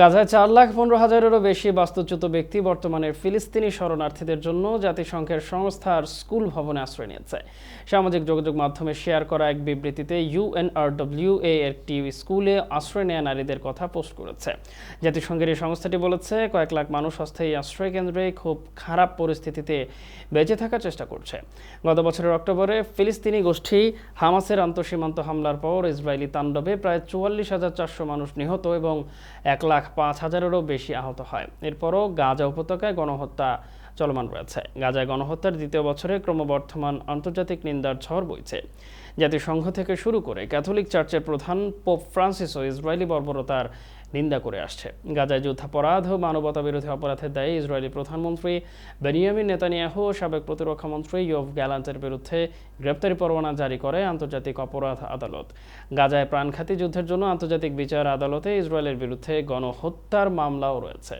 গাজায় চার লাখ পনেরো হাজারেরও বেশি বাস্তুচ্যুত ব্যক্তি বর্তমানে ফিলিস্তিনি শরণার্থীদের জন্য জাতিসংঘের সংস্থার স্কুল ভবনে আশ্রয় নিয়েছে। সামাজিক যোগাযোগ মাধ্যমে শেয়ার করা এক বিবৃতিতে ইউএনআরডব্লিউ এ একটি স্কুলে আশ্রয় নেওয়া নারীদের কথা পোস্ট করেছে। জাতিসংঘের এই সংস্থাটি বলেছে, কয়েক লাখ মানুষ অস্থায়ী আশ্রয় কেন্দ্রে খুব খারাপ পরিস্থিতিতে বেঁচে থাকার চেষ্টা করছে। গত বছরের অক্টোবরে ফিলিস্তিনি গোষ্ঠী হামাসের আন্তঃসীমান্ত হামলার পর ইসরায়েলি তাণ্ডবে প্রায় চুয়াল্লিশ হাজার চারশো মানুষ নিহত এবং এক লাখ পাঁচ হাজারেরও বেশি আহত হয়। এরপরও গাজা উপত্যকায় গণহত্যা চলমান রয়েছে। গাজায় গণহত্যার দ্বিতীয় বছরে ক্রমবর্ধমান আন্তর্জাতিক নিন্দার ঝড় বইছে। জাতিসংঘ থেকে শুরু করে ক্যাথলিক চার্চের প্রধান পোপ ফ্রান্সিসও ইসরায়েলি বর্বরতার নিন্দা করে আসছে। গাজায় যুদ্ধাপরাধ ও মানবতা বিরোধী অপরাধের দায়ে ইসরায়েলি প্রধানমন্ত্রী বেনিয়ামিন নেতানিয়াহু ও সাবেক প্রতিরক্ষামন্ত্রী ইয়ভ গ্যালান্টের বিরুদ্ধে গ্রেপ্তারি পরোয়ানা জারি করে আন্তর্জাতিক অপরাধ আদালত। গাজায় প্রাণঘাতী যুদ্ধের জন্য আন্তর্জাতিক বিচার আদালতে ইসরায়েলের বিরুদ্ধে গণহত্যার মামলাও রয়েছে।